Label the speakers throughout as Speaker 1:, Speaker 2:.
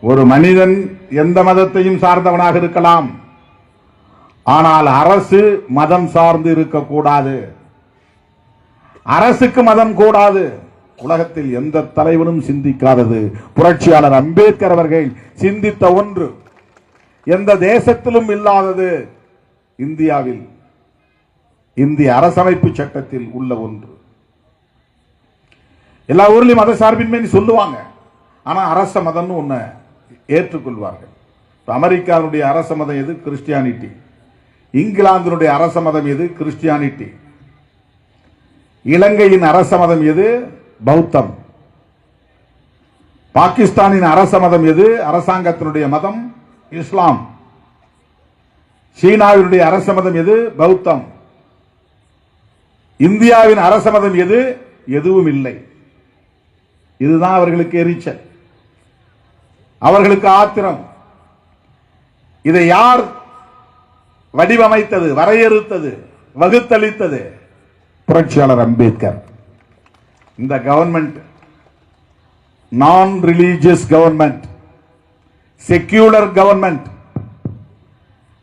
Speaker 1: ஒரு மனிதன் எந்த மதத்தையும் சார்ந்தவனாக இருக்கலாம். ஆனால் அரசு மதம் சார்ந்து இருக்கக்கூடாது. அரசுக்கு மதம் கூடாது. உலகத்தில் எந்த தலைவனும் சிந்திக்காதது. புரட்சியாளர் அம்பேத்கர் அவர்கள் சிந்தித்த ஒன்று. எந்த தேசத்திலும் இல்லாதது. இந்தியாவில் இந்திய அரசமைப்பு சட்டத்தில் உள்ள ஒன்று. எல்லா ஊர்லயும் மத சார்பின்மை சொல்லுவாங்க. ஆனா அரச மதம்னு ஒன்று ஏற்றுக்கொள்வார்கள். அமெரிக்காவுடைய அரச மதம் எது? கிறிஸ்டியானிட்டி. இங்கிலாந்தினுடைய அரச மதம் எது? கிறிஸ்டியானிட்டி. இலங்கையின் அரச மதம் எது? பௌத்தம். பாகிஸ்தானின் அரச மதம் எது? அரசாங்கத்தினுடைய மதம் இஸ்லாம். சீனாவினுடைய அரச மதம் எது? பௌத்தம். இந்தியாவின் அரச மதம் எது? எதுவும் இல்லை. இதுதான் அவர்களுக்கு எரிச்சல். அவர்களுக்கு ஆத்திரம். இதை யார் வடிவமைத்தது வரையறுத்தது வகுத்தளித்தது? புரட்சியாளர் அம்பேத்கர். இந்த கவர்மெண்ட் நான் ரிலீஜியஸ் கவர்மெண்ட் செக்யூலர் கவர்மெண்ட்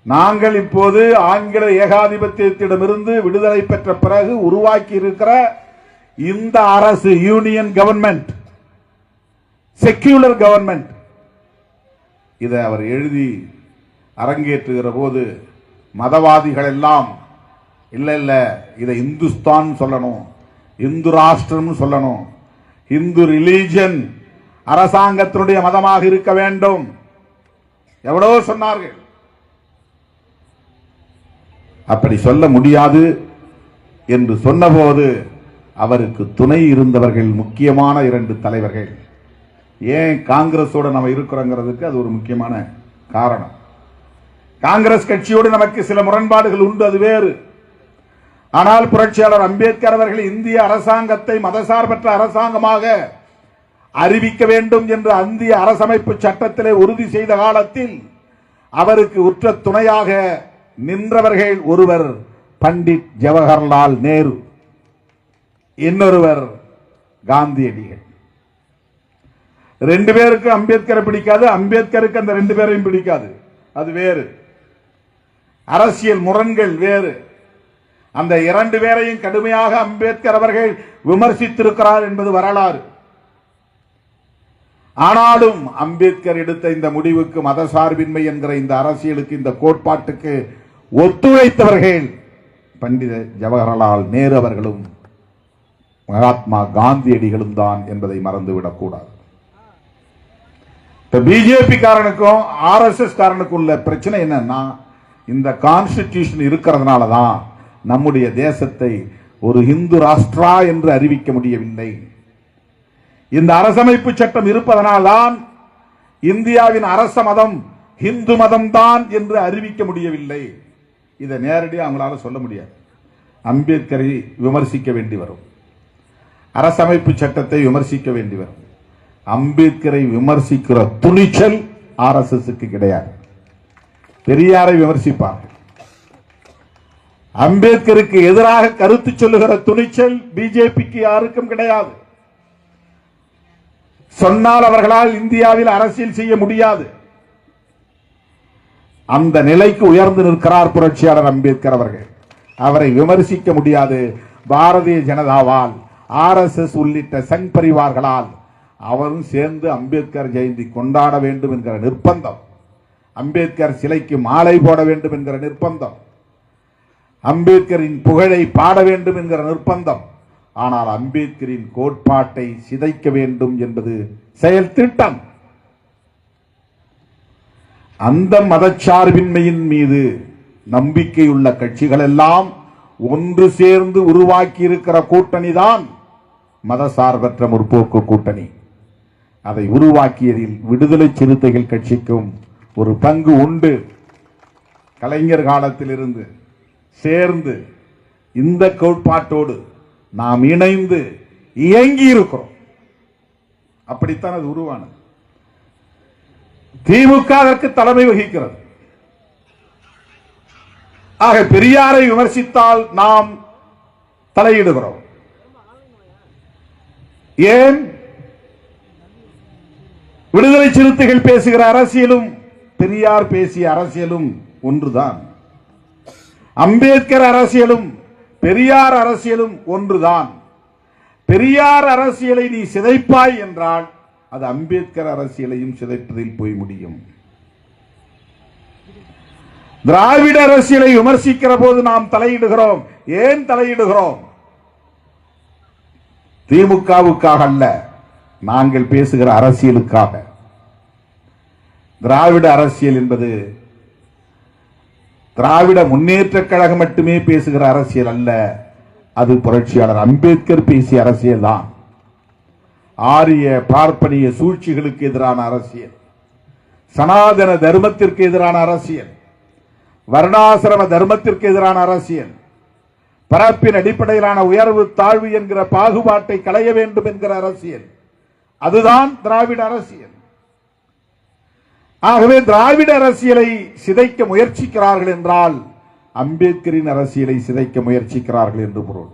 Speaker 1: நாங்கள் இப்போது ஆங்கில ஏகாதிபத்தியத்திடமிருந்து விடுதலை பெற்ற பிறகு உருவாக்கி இருக்கிற இந்த அரசு யூனியன் கவர்மெண்ட் செக்யூலர் கவர்மெண்ட் இதை அவர் எழுதி அரங்கேற்றுகிற போது மதவாதிகள் எல்லாம் இல்லை இல்லை இதை இந்துஸ்தான் சொல்லணும் இந்து ராஷ்டிரம்னு சொல்லணும் இந்து ரிலீஜன் அரசாங்கத்தினுடைய மதமாக இருக்க வேண்டும். எவ்வளவோ சொன்னார்கள். அப்படி சொல்ல முடியாது என்று சொன்னபோது அவருக்கு துணை இருந்தவர்கள் முக்கியமான இரண்டு தலைவர்கள். ஏன் காங்கிரஸோட நம்ம இருக்கிறோங்கிறதுக்கு அது ஒரு முக்கியமான காரணம். காங்கிரஸ் கட்சியோடு நமக்கு சில முரண்பாடுகள் உண்டு அது வேறு. ஆனால் புரட்சியாளர் அம்பேத்கர் அவர்கள் இந்திய அரசாங்கத்தை மதசார்பற்ற அரசாங்கமாக அறிவிக்க வேண்டும் என்று அந்திய அரசமைப்பு சட்டத்திலே உறுதி செய்த காலத்தில் அவருக்கு உற்ற துணையாக நின்றவர்கள் ஒருவர் பண்டிட் ஜவஹர்லால் நேரு. இன்னொருவர் காந்தியடிகள். ரெண்டு பேருக்கு அம்பேத்கரை பிடிக்காது அம்பேத்கருக்கு அந்த ரெண்டு பேரையும் பிடிக்காது. அது வேறு. அரசியல் முரண்கள் வேறு. அந்த இரண்டு பேரையும் கடுமையாக அம்பேத்கர் அவர்கள் விமர்சித்திருக்கிறார் என்பது வரலாறு. ஆனாலும் அம்பேத்கர் எடுத்த இந்த முடிவுக்கு மதசார்பின்மை என்கிற இந்த அரசியலுக்கு இந்த கோட்பாட்டுக்கு ஒத்துழைத்தவர்கள் பண்டித ஜவஹர்லால் நேரு அவர்களும் மகாத்மா காந்தியடிகளும் தான் என்பதை மறந்துவிடக்கூடாது. இந்த பிஜேபி காரனுக்கும் ஆர்எஸ்எஸ் காரனுக்கும் உள்ள பிரச்சனை என்னன்னா இந்த கான்ஸ்டிடியூஷன் இருக்கிறதுனால தான் நம்முடைய தேசத்தை ஒரு இந்து ராஷ்டிரா என்று அறிவிக்க முடியவில்லை. இந்த அரசமைப்பு சட்டம் இருப்பதனால்தான் இந்தியாவின் அரச மதம் ஹிந்து மதம் தான் என்று அறிவிக்க முடியவில்லை. இதை நேரடியாக அவங்களால சொல்ல முடியாது. அம்பேத்கரை விமர்சிக்க வேண்டி வரும். அரசமைப்பு சட்டத்தை விமர்சிக்க வேண்டி வரும். அம்பேத்கரை விமர்சிக்கிற துணிச்சல் ஆர்எஸ்எஸ்க்கு கிடையாது. பெரியாரை விமர்சிப்பார்கள். அம்பேத்கருக்கு எதிராக கருத்து சொல்லுகிற துணிச்சல் பிஜேபிக்கு யாருக்கும் கிடையாது. சொன்னால் அவர்களால் இந்தியாவில் அரசியல் செய்ய முடியாது. அந்த நிலைக்கு உயர்ந்து நிற்கிறார் புரட்சியாளர் அம்பேத்கர் அவர்கள். அவரை விமர்சிக்க முடியாது. பாரதிய ஜனதாவால் ஆர்எஸ்எஸ் உள்ளிட்ட சங் பரிவார்களால் அவரும் சேர்ந்து அம்பேத்கர் ஜெயந்தி கொண்டாட வேண்டும் என்கிற நிர்பந்தம். அம்பேத்கர் சிலைக்கு மாலை போட வேண்டும் என்கிற நிர்பந்தம். அம்பேத்கரின் புகழை பாட வேண்டும் என்கிற நிர்பந்தம். ஆனால் அம்பேத்கரின் கோட்பாட்டை சிதைக்க வேண்டும் என்பது செயல் திட்டம். அந்த மதச்சார்பின்மையின் மீது நம்பிக்கையுள்ள கட்சிகள் எல்லாம் ஒன்று சேர்ந்து உருவாக்கி இருக்கிற கூட்டணி தான் மதசார்பற்ற முற்போக்கு கூட்டணி. அதை உருவாக்கியதில் விடுதலை சிறுத்தைகள் கட்சிக்கும் ஒரு பங்கு உண்டு. கலைஞர் காலத்திலிருந்து சேர்ந்து இந்த கோட்பாட்டோடு நாம் இணைந்து இயங்கி இருக்கிறோம் அப்படித்தான் அது உருவானது. திமுக அதற்கு தலைமை வகிக்கிறது. ஆக பெரியாரை விமர்சித்தால் நாம் தலையிடுகிறோம். ஏன்? விடுதலை சிறுத்தைகள் பேசுகிற அரசியலும் பெரியார் பேசிய அரசியலும் ஒன்றுதான். அம்பேத்கர் அரசியலும் பெரியார் அரசியலும் ஒன்றுதான். பெரியார் அரசியலை நீ சிதைப்பாய் என்றால் அது அம்பேத்கர் அரசியலையும் சிதைப்பதில் போய் முடியும். திராவிட அரசியலை விமர்சிக்கிற போது நாம் தலையிடுகிறோம். ஏன் தலையிடுகிறோம்? திமுகவுக்காக அல்ல. நாங்கள் பேசுகிற அரசியலுக்காக. திராவிட அரசியல் என்பது திராவிட முன்னேற்ற கழகம் மட்டுமே பேசுகிற அரசியல் அல்ல அது புரட்சியாளர் அம்பேத்கர் பேசிய அரசியல் தான். ஆரிய பார்ப்பனிய சூழ்ச்சிகளுக்கு எதிரான அரசியல் சனாதன தர்மத்திற்கு எதிரான அரசியல் வர்ணாசிரம தர்மத்திற்கு எதிரான அரசியல் பரப்பின் அடிப்படையிலான உயர்வு தாழ்வு என்கிற பாகுபாட்டை களைய வேண்டும் என்கிற அரசியல். அதுதான் திராவிட அரசியல். ஆகவே திராவிட அரசியலை சிதைக்க முயற்சிக்கிறார்கள் என்றால் அம்பேத்கரின் அரசியலை சிதைக்க முயற்சிக்கிறார்கள் என்று பொருள்.